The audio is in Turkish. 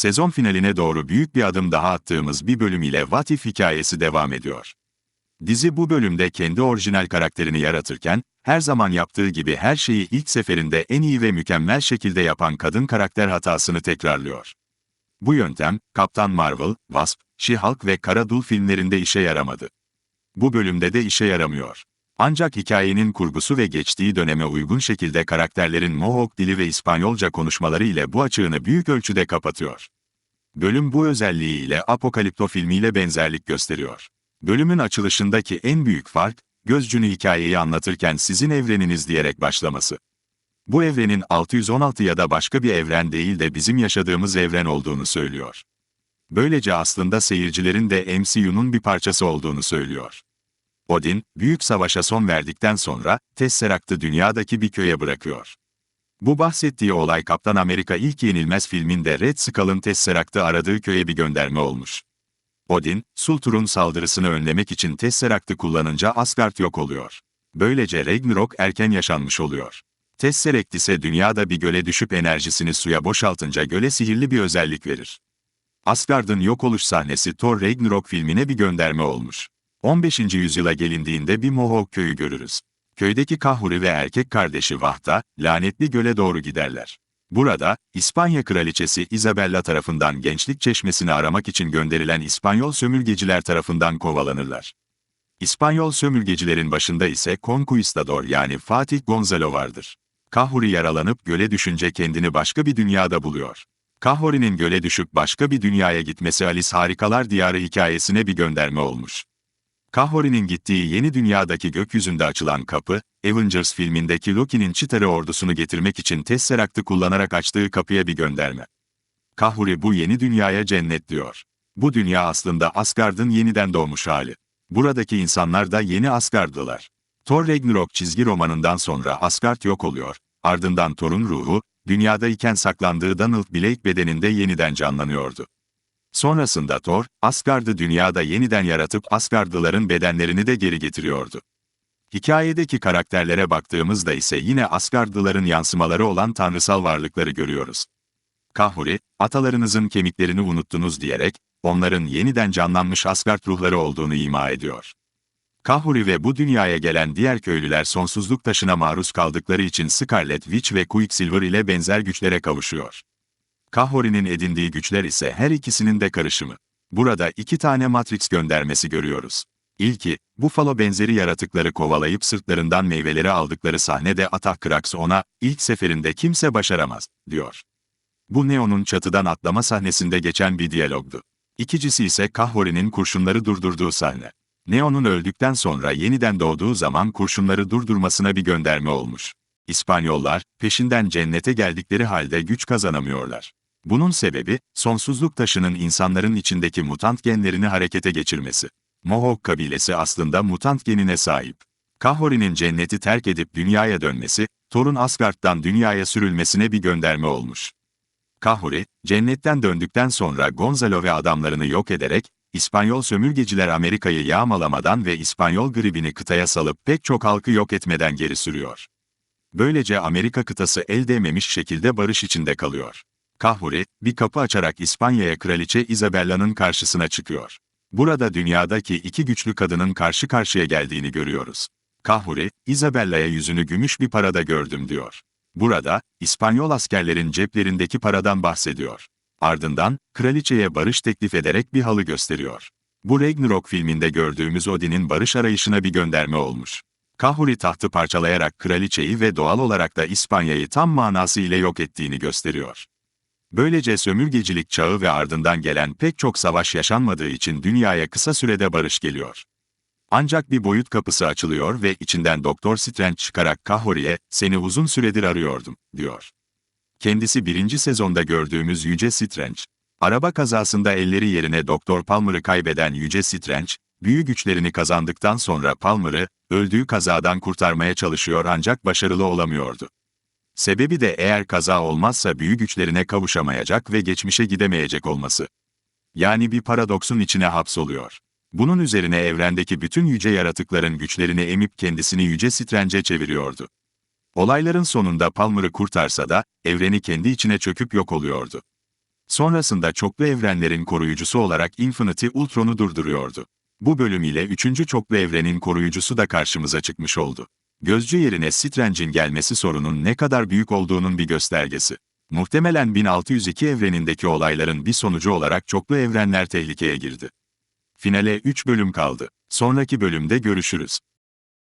Sezon finaline doğru büyük bir adım daha attığımız bir bölüm ile What If hikayesi devam ediyor. Dizi bu bölümde kendi orijinal karakterini yaratırken, her zaman yaptığı gibi her şeyi ilk seferinde en iyi ve mükemmel şekilde yapan kadın karakter hatasını tekrarlıyor. Bu yöntem, Kaptan Marvel, Wasp, She-Hulk ve Kara Dul filmlerinde işe yaramadı. Bu bölümde de işe yaramıyor. Ancak hikayenin kurgusu ve geçtiği döneme uygun şekilde karakterlerin Mohawk dili ve İspanyolca konuşmaları ile bu açığını büyük ölçüde kapatıyor. Bölüm bu özelliğiyle Apokalipto filmiyle benzerlik gösteriyor. Bölümün açılışındaki en büyük fark, gözcünü hikayeyi anlatırken sizin evreniniz diyerek başlaması. Bu evrenin 616 ya da başka bir evren değil de bizim yaşadığımız evren olduğunu söylüyor. Böylece aslında seyircilerin de MCU'nun bir parçası olduğunu söylüyor. Odin, büyük savaşa son verdikten sonra Tesseract'ı dünyadaki bir köye bırakıyor. Bu bahsettiği olay Kaptan Amerika İlk Yenilmez filminde Red Skull'ın Tesseract'ı aradığı köye bir gönderme olmuş. Odin, Sultur'un saldırısını önlemek için Tesseract'ı kullanınca Asgard yok oluyor. Böylece Ragnarok erken yaşanmış oluyor. Tesseract ise dünyada bir göle düşüp enerjisini suya boşaltınca göle sihirli bir özellik verir. Asgard'ın yok oluş sahnesi Thor Ragnarok filmine bir gönderme olmuş. 15. yüzyıla gelindiğinde bir Mohawk köyü görürüz. Köydeki Kahuri ve erkek kardeşi Vahta, lanetli göle doğru giderler. Burada, İspanya kraliçesi Isabella tarafından gençlik çeşmesini aramak için gönderilen İspanyol sömürgeciler tarafından kovalanırlar. İspanyol sömürgecilerin başında ise Conquistador yani Fatih Gonzalo vardır. Kahuri yaralanıp göle düşünce kendini başka bir dünyada buluyor. Kahuri'nin göle düşüp başka bir dünyaya gitmesi Alice Harikalar Diyarı hikayesine bir gönderme olmuş. Kahori'nin gittiği yeni dünyadaki gökyüzünde açılan kapı, Avengers filmindeki Loki'nin Çitarı ordusunu getirmek için Tesseract'ı kullanarak açtığı kapıya bir gönderme. Kahuri bu yeni dünyaya cennet diyor. Bu dünya aslında Asgard'ın yeniden doğmuş hali. Buradaki insanlar da yeni Asgard'lılar. Thor Ragnarok çizgi romanından sonra Asgard yok oluyor, ardından Thor'un ruhu, dünyadayken saklandığı Donald Blake bedeninde yeniden canlanıyordu. Sonrasında Thor, Asgard'ı dünyada yeniden yaratıp Asgardlıların bedenlerini de geri getiriyordu. Hikayedeki karakterlere baktığımızda ise yine Asgardlıların yansımaları olan tanrısal varlıkları görüyoruz. Kahuri, atalarınızın kemiklerini unuttunuz diyerek, onların yeniden canlanmış Asgard ruhları olduğunu ima ediyor. Kahuri ve bu dünyaya gelen diğer köylüler sonsuzluk taşına maruz kaldıkları için Scarlet Witch ve Quicksilver ile benzer güçlere kavuşuyor. Kahori'nin edindiği güçler ise her ikisinin de karışımı. Burada iki tane Matrix göndermesi görüyoruz. İlki, Buffalo benzeri yaratıkları kovalayıp sırtlarından meyveleri aldıkları sahnede Atak ona, ilk seferinde kimse başaramaz, diyor. Bu Neo'nun çatıdan atlama sahnesinde geçen bir diyalogdu. İkincisi ise Kahori'nin kurşunları durdurduğu sahne. Neo'nun öldükten sonra yeniden doğduğu zaman kurşunları durdurmasına bir gönderme olmuş. İspanyollar, peşinden cennete geldikleri halde güç kazanamıyorlar. Bunun sebebi, sonsuzluk taşının insanların içindeki mutant genlerini harekete geçirmesi. Mohawk kabilesi aslında mutant genine sahip. Kahori'nin cenneti terk edip dünyaya dönmesi, Thor'un Asgard'dan dünyaya sürülmesine bir gönderme olmuş. Kahori, cennetten döndükten sonra Gonzalo ve adamlarını yok ederek, İspanyol sömürgeciler Amerika'yı yağmalamadan ve İspanyol gribini kıtaya salıp pek çok halkı yok etmeden geri sürüyor. Böylece Amerika kıtası el değmemiş şekilde barış içinde kalıyor. Kahuri, bir kapı açarak İspanya'ya Kraliçe Isabella'nın karşısına çıkıyor. Burada dünyadaki iki güçlü kadının karşı karşıya geldiğini görüyoruz. Kahuri, Isabella'ya yüzünü gümüş bir parada gördüm diyor. Burada, İspanyol askerlerin ceplerindeki paradan bahsediyor. Ardından, kraliçeye barış teklif ederek bir halı gösteriyor. Bu Ragnarok filminde gördüğümüz Odin'in barış arayışına bir gönderme olmuş. Kahuri tahtı parçalayarak kraliçeyi ve doğal olarak da İspanya'yı tam manası ile yok ettiğini gösteriyor. Böylece sömürgecilik çağı ve ardından gelen pek çok savaş yaşanmadığı için dünyaya kısa sürede barış geliyor. Ancak bir boyut kapısı açılıyor ve içinden Doktor Strange çıkarak Kahori'ye, seni uzun süredir arıyordum, diyor. Kendisi birinci sezonda gördüğümüz Yüce Strange. Araba kazasında elleri yerine Doktor Palmer'ı kaybeden Yüce Strange, büyü güçlerini kazandıktan sonra Palmer'ı, öldüğü kazadan kurtarmaya çalışıyor ancak başarılı olamıyordu. Sebebi de eğer kaza olmazsa büyü güçlerine kavuşamayacak ve geçmişe gidemeyecek olması. Yani bir paradoksun içine hapsoluyor. Bunun üzerine evrendeki bütün yüce yaratıkların güçlerini emip kendisini yüce Strange'e çeviriyordu. Olayların sonunda Palmer'ı kurtarsa da, evreni kendi içine çöküp yok oluyordu. Sonrasında çoklu evrenlerin koruyucusu olarak Infinity Ultron'u durduruyordu. Bu bölüm ile üçüncü çoklu evrenin koruyucusu da karşımıza çıkmış oldu. Gözcü yerine Strange'in gelmesi sorunun ne kadar büyük olduğunun bir göstergesi. Muhtemelen 1602 evrenindeki olayların bir sonucu olarak çoklu evrenler tehlikeye girdi. Finale 3 bölüm kaldı. Sonraki bölümde görüşürüz.